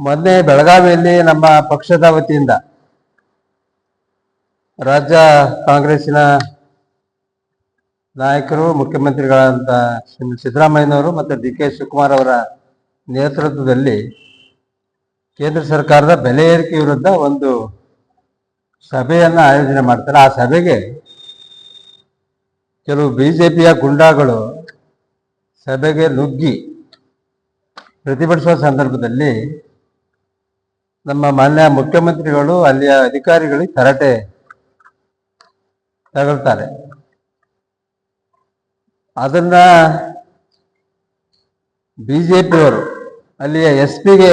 ಮೊನ್ನೆ ಬೆಳಗಾವಿಯಲ್ಲಿ ನಮ್ಮ ಪಕ್ಷದ ವತಿಯಿಂದ ರಾಜ್ಯ ಕಾಂಗ್ರೆಸ್ಸಿನ ನಾಯಕರು ಮುಖ್ಯಮಂತ್ರಿಗಳಾದಂಥ ಸಿದ್ದರಾಮಯ್ಯನವರು ಮತ್ತು ಡಿ ಕೆ ಶಿವಕುಮಾರ್ ಅವರ ನೇತೃತ್ವದಲ್ಲಿ ಕೇಂದ್ರ ಸರ್ಕಾರದ ಬೆಲೆ ಏರಿಕೆ ವಿರುದ್ಧ ಒಂದು ಸಭೆಯನ್ನು ಆಯೋಜನೆ ಮಾಡ್ತಾರೆ. ಆ ಸಭೆಗೆ ಕೆಲವು ಬಿ ಜೆ ಪಿಯ ಗುಂಡಾಗಳು ಸಭೆಗೆ ನುಗ್ಗಿ ಪ್ರತಿಭಟಿಸುವ ಸಂದರ್ಭದಲ್ಲಿ ನಮ್ಮ ಮಾನ್ಯ ಮುಖ್ಯಮಂತ್ರಿಗಳು, ಅಲ್ಲಿಯ ಅಧಿಕಾರಿಗಳಿಗೆ ತರಟೆ ತಗೊಳ್ತಾರೆ. ಅದನ್ನ ಬಿಜೆಪಿಯವರು, ಅಲ್ಲಿಯ ಎಸ್ ಪಿಗೆ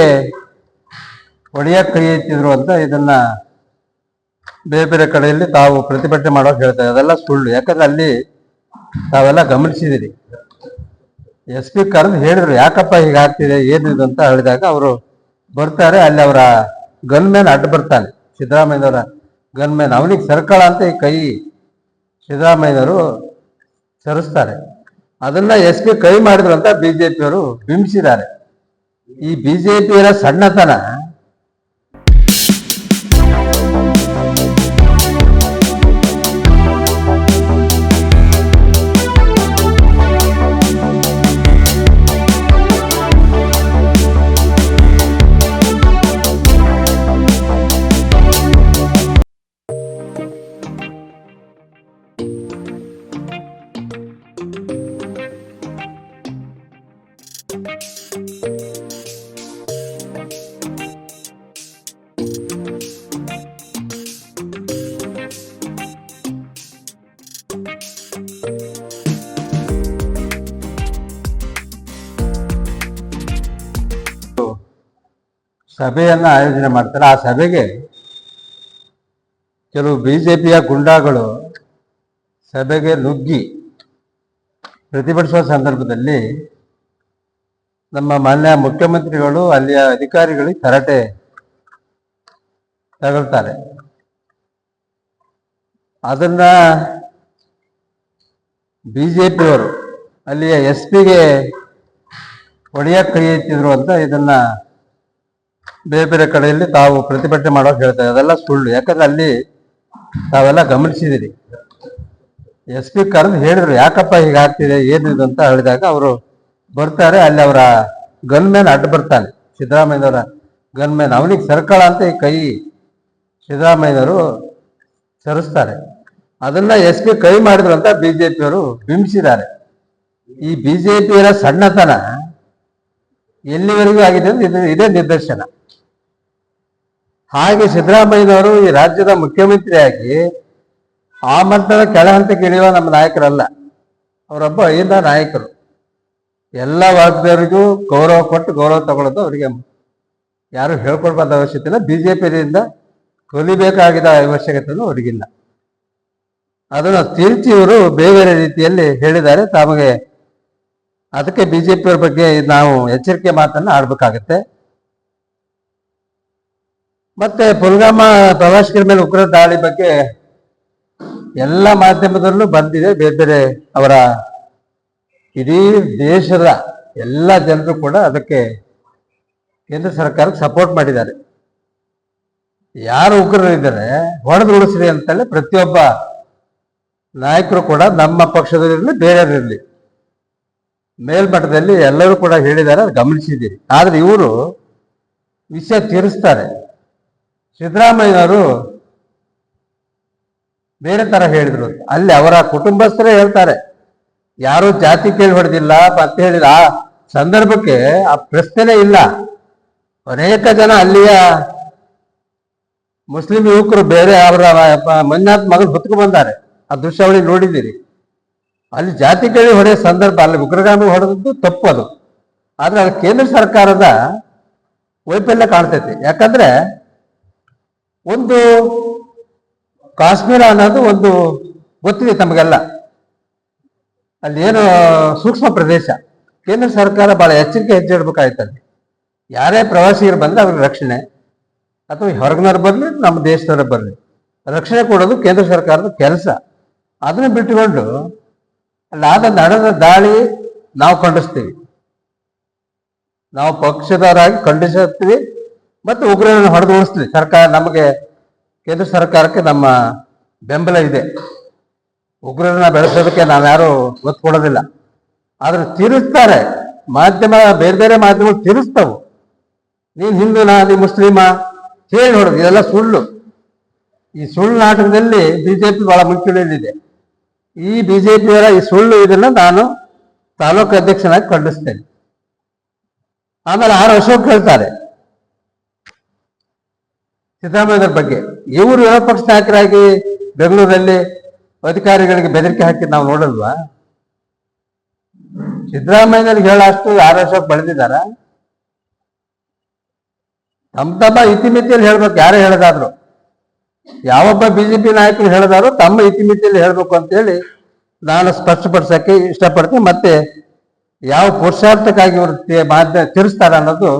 ಹೊಡೆಯಕ್ಕೆ ಕೈ ಎತ್ತಿದ್ರು ಅಂತ ಇದನ್ನ ಬೇರೆ ಬೇರೆ ಕಡೆಯಲ್ಲಿ ತಾವು ಪ್ರತಿಭಟನೆ ಮಾಡೋಕೆ ಹೇಳ್ತಾರೆ. ಅದೆಲ್ಲ ಸುಳ್ಳು. ಯಾಕಂದ್ರೆ ಅಲ್ಲಿ ತಾವೆಲ್ಲ ಗಮನಿಸಿದಿರಿ. ಎಸ್ ಪಿ ಕರೆದು ಹೇಳಿದ್ರು, ಯಾಕಪ್ಪ ಹೀಗಾಗ್ತಿದೆ, ಏನಿದೆ ಅಂತ ಹೇಳಿದಾಗ ಅವರು ಬರ್ತಾರೆ, ಅಲ್ಲಿ ಅವರ ಗನ್ ಮ್ಯಾನ್ ಅಡ್ಡ ಬರ್ತಾನೆ, ಸಿದ್ದರಾಮಯ್ಯನವರ ಗನ್ ಮ್ಯಾನ್. ಅವನಿಗೆ ಸರ್ಕಳ ಅಂತ ಈ ಕೈ ಸಿದ್ದರಾಮಯ್ಯನವರು ಸರಿಸ್ತಾರೆ. ಅದನ್ನ ಎಸ್ ಕೈ ಮಾಡಿದ್ರು ಅಂತ ಬಿಜೆಪಿಯವರು ಬಿಂಬಿಸಿದ್ದಾರೆ. ಈ ಬಿಜೆಪಿಯರ ಸಣ್ಣತನ ಸಭೆಯನ್ನ ಆಯೋಜನೆ ಮಾಡ್ತಾರೆ. ಆ ಸಭೆಗೆ ಕೆಲವು ಬಿಜೆಪಿಯ ಗುಂಡಾಗಳು ಸಭೆಗೆ ನುಗ್ಗಿ ಪ್ರತಿಭಟಿಸುವ ಸಂದರ್ಭದಲ್ಲಿ ನಮ್ಮ ಮಾನ್ಯ ಮುಖ್ಯಮಂತ್ರಿಗಳು, ಅಲ್ಲಿಯ ಅಧಿಕಾರಿಗಳಿಗೆ ತರಟೆ ತಗೊಳ್ತಾರೆ. ಅದನ್ನ ಬಿಜೆಪಿಯವರು, ಅಲ್ಲಿಯ ಎಸ್ ಪಿಗೆ ಹೊಡೆಯಕ್ಕೆ ಕೈ ಎತ್ತಿದ್ರು ಅಂತ ಇದನ್ನ ಬೇರೆ ಬೇರೆ ಕಡೆಯಲ್ಲಿ ತಾವು ಪ್ರತಿಭಟನೆ ಮಾಡೋಕೆ ಹೇಳ್ತಾರೆ. ಅದೆಲ್ಲ ಸುಳ್ಳು. ಯಾಕಂದ್ರೆ ಅಲ್ಲಿ ತಾವೆಲ್ಲ ಗಮನಿಸಿದಿರಿ. ಎಸ್ ಪಿ ಕರೆದು ಹೇಳಿದ್ರು, ಯಾಕಪ್ಪ ಹೀಗಾಗ್ತಿದೆ, ಏನಿದೆ ಅಂತ ಹೇಳಿದಾಗ ಅವರು ಬರ್ತಾರೆ, ಅಲ್ಲಿ ಅವರ ಗನ್ ಮ್ಯಾನ್ ಅಡ್ಡ ಬರ್ತಾನೆ. ಸಿದ್ದರಾಮಯ್ಯನವರ ಗನ್ ಮ್ಯಾನ್. ಅವನಿಗೆ ಸರ್ಕಳ ಅಂತ ಈ ಕೈ ಸಿದ್ದರಾಮಯ್ಯನವರು ಸರಿಸ್ತಾರೆ. ಅದನ್ನ ಎಸ್ ಪಿ ಕೈ ಮಾಡಿದ್ರು ಅಂತ ಬಿಜೆಪಿಯವರು ಬಿಂಬಿಸಿದ್ದಾರೆ. ಈ ಬಿಜೆಪಿಯರ ಸಣ್ಣತನ ಎಲ್ಲಿವರೆಗೂ ಆಗಿದೆ ಅಂದ್ರೆ ಇದು ಇದೇ ನಿದರ್ಶನ. ಹಾಗೆ ಸಿದ್ದರಾಮಯ್ಯನವರು ಈ ರಾಜ್ಯದ ಮುಖ್ಯಮಂತ್ರಿಯಾಗಿ ಆ ಮಟ್ಟದ ಕೆಳ ಹಂತಕ್ಕೆ ಇಳಿಯುವ ನಮ್ಮ ನಾಯಕರಲ್ಲ. ಅವರೊಬ್ಬ ಅಹಿಂದ ನಾಯಕರು. ಎಲ್ಲ ವರ್ಗದವರಿಗೂ ಗೌರವ ಕೊಟ್ಟು ಗೌರವ ತಗೊಳ್ಳೋದು ಅವರಿಗೆ. ಯಾರು ಹೇಳ್ಕೊಡ್ಬಾರ್ದ ಅವಶ್ಯಕತೆ ಇಲ್ಲ. ಬಿಜೆಪಿಯಿಂದ ಕಲಿಬೇಕಾಗಿದ್ದ ಅವಶ್ಯಕತೆಯೂ ಅವರಿಗಿಲ್ಲ. ಅದನ್ನು ತಿರುಚಿ ಇವರು ಬೇರೆ ಬೇರೆ ರೀತಿಯಲ್ಲಿ ಹೇಳಿದ್ದಾರೆ. ತಮಗೆ ಅದಕ್ಕೆ ಬಿಜೆಪಿ ಬಗ್ಗೆ ನಾವು ಎಚ್ಚರಿಕೆ ಮಾತನ್ನ ಆಡ್ಬೇಕಾಗತ್ತೆ. ಮತ್ತೆ ಪುಲ್ಗಾಮ ಪ್ರವಾಸಿಗರ ಮೇಲೆ ಉಗ್ರ ದಾಳಿ ಬಗ್ಗೆ ಎಲ್ಲ ಮಾಧ್ಯಮದಲ್ಲೂ ಬಂದಿದೆ. ಬೇರೆ ಬೇರೆ ಅವರ ಇಡೀ ದೇಶದ ಎಲ್ಲ ಜನರು ಕೂಡ ಅದಕ್ಕೆ ಕೇಂದ್ರ ಸರ್ಕಾರಕ್ಕೆ ಸಪೋರ್ಟ್ ಮಾಡಿದ್ದಾರೆ. ಯಾರು ಉಗ್ರರಿದ್ದಾರೆ ಹೊಡೆದು ಉಳಿಸ್ರಿ ಅಂತೇಳಿ ಪ್ರತಿಯೊಬ್ಬ ನಾಯಕರು ಕೂಡ ನಮ್ಮ ಪಕ್ಷದಲ್ಲಿರಲಿ, ಬೇರೆಯವರಿರಲಿ, ಮೇಲ್ಮಟ್ಟದಲ್ಲಿ ಎಲ್ಲರೂ ಕೂಡ ಹೇಳಿದ್ದಾರೆ, ಅದು ಗಮನಿಸಿದ್ದೀರಿ. ಆದ್ರೆ ಇವರು ವಿಷಯ ತೀರಿಸ್ತಾರೆ. ಸಿದ್ದರಾಮಯ್ಯನವರು ಬೇರೆ ತರ ಹೇಳಿದ್ರು ಅಲ್ಲಿ ಅವರ ಕುಟುಂಬಸ್ಥರೇ ಹೇಳ್ತಾರೆ. ಯಾರು ಜಾತಿ ಕೇಳಿ ಹೊಡೆದಿಲ್ಲ ಅಂತ ಹೇಳಿದ ಆ ಸಂದರ್ಭಕ್ಕೆ ಆ ಪ್ರಶ್ನೆನೇ ಇಲ್ಲ. ಅನೇಕ ಜನ ಅಲ್ಲಿಯ ಮುಸ್ಲಿಂ ಯುವಕರು ಬೇರೆ ಅವರ ಮಂಜಾತ್ ಮಗನ್ ಹೊತ್ಕೊಂಡು ಬಂದಾರೆ. ಆ ದೃಶ್ಯಾವಳಿ ನೋಡಿದ್ದೀರಿ. ಅಲ್ಲಿ ಜಾತಿ ಕೇಳಿ ಹೊಡೆಯ ಸಂದರ್ಭ, ಅಲ್ಲಿ ಉಗ್ರಗಾಮಿ ಹೊಡೆದದ್ದು ತಪ್ಪು ಅದು. ಆದ್ರೆ ಅದು ಕೇಂದ್ರ ಸರ್ಕಾರದ ವೈಫಲ್ಯ ಕಾಣ್ತೈತಿ. ಯಾಕಂದ್ರೆ ಒಂದು ಕಾಶ್ಮೀರ ಅನ್ನೋದು ಒಂದು ಗೊತ್ತಿದೆ ತಮಗೆಲ್ಲ. ಅಲ್ಲಿ ಸೂಕ್ಷ್ಮ ಪ್ರದೇಶ. ಕೇಂದ್ರ ಸರ್ಕಾರ ಬಹಳ ಎಚ್ಚರಿಕೆ ಹೆಜ್ಜೆ ಇಡ್ಬೇಕಾಯ್ತಲ್ಲಿ ಯಾರೇ ಪ್ರವಾಸಿಗರು ಬಂದ್ರೆ ಅವ್ರಿಗೆ ರಕ್ಷಣೆ. ಅಥವಾ ಹೊರಗಿನವ್ರು ಬರಲಿ ನಮ್ಮ ದೇಶದವ್ರು ಬರಲಿ. ರಕ್ಷಣೆ ಕೊಡೋದು ಕೇಂದ್ರ ಸರ್ಕಾರದ ಕೆಲಸ. ಅದನ್ನ ಬಿಟ್ಟುಕೊಂಡು ಅಲ್ಲಾದ ನಡೆದ ದಾಳಿ ನಾವು ಖಂಡಿಸ್ತೀವಿ. ನಾವು ಪಕ್ಷದವರಾಗಿ ಖಂಡಿಸುತ್ತೀವಿ ಮತ್ತು ಉಗ್ರರನ್ನು ಹೊಡೆದು ಉಳಿಸ್ತೀವಿ ಸರ್ಕಾರ ನಮಗೆ, ಕೇಂದ್ರ ಸರ್ಕಾರಕ್ಕೆ ನಮ್ಮ ಬೆಂಬಲ ಇದೆ. ಉಗ್ರರನ್ನ ಬೆಳೆಸೋದಕ್ಕೆ ನಾನು ಯಾರು ಒತ್ತು ಕೊಡೋದಿಲ್ಲ. ಆದ್ರೆ ತಿರುಸ್ತಾರೆ. ಮಾಧ್ಯಮ, ಬೇರೆ ಬೇರೆ ಮಾಧ್ಯಮಗಳು ತಿರುಸ್ತವು. ನೀನ್ ಹಿಂದೂನಾ ನೀ ಮುಸ್ಲಿಮ, ಹೇಳಿ ನೋಡೋದು ಇದೆಲ್ಲ ಸುಳ್ಳು. ಈ ಸುಳ್ಳು ನಾಟಕದಲ್ಲಿ ಬಿಜೆಪಿ ಬಹಳ ಮುಂಚೂಣಿಯಲ್ಲಿದೆ. ಈ ಬಿಜೆಪಿಯವರ ಈ ಸುಳ್ಳು ಇದನ್ನ ನಾನು ತಾಲೂಕು ಅಧ್ಯಕ್ಷನಾಗಿ ಖಂಡಿಸ್ತೇನೆ. ಆಮೇಲೆ ಆರು ಅಶೋಕ್ ಹೇಳ್ತಾರೆ ಸಿದ್ದರಾಮಯ್ಯರ ಬಗ್ಗೆ. ಇವರು ವಿರೋಧ ಪಕ್ಷ ನಾಯಕರಾಗಿ ಬೆಂಗಳೂರಲ್ಲಿ ಅಧಿಕಾರಿಗಳಿಗೆ ಬೆದರಿಕೆ ಹಾಕಿ ನಾವು ನೋಡಲ್ವಾ? ಸಿದ್ದರಾಮಯ್ಯನಲ್ಲಿ ಹೇಳಷ್ಟು ಆರ್ ಎಫ್ ಬೆಳೆದಿದ್ದಾರ. ತಮ್ಮ ತಮ್ಮ ಇತಿಮಿತಿಯಲ್ಲಿ ಹೇಳ್ಬೇಕು, ಯಾರು ಹೇಳದಾದ್ರು. ಯಾವೊಬ್ಬ ಬಿಜೆಪಿ ನಾಯಕರು ಹೇಳಿದಾರೋ ತಮ್ಮ ಇತಿಮಿತಿಯಲ್ಲಿ ಹೇಳ್ಬೇಕು ಅಂತೇಳಿ ನಾನು ಸ್ಪಷ್ಟಪಡಿಸಕ್ಕೆ ಇಷ್ಟಪಡ್ತೀನಿ. ಮತ್ತೆ ಯಾವ ಪುರುಷಾರ್ಥಕ್ಕಾಗಿ ಇವರು ಮಾಧ್ಯಮ ಮಾಧ್ಯ ತಿರ್ಸ್ತಾರ ಅನ್ನೋದು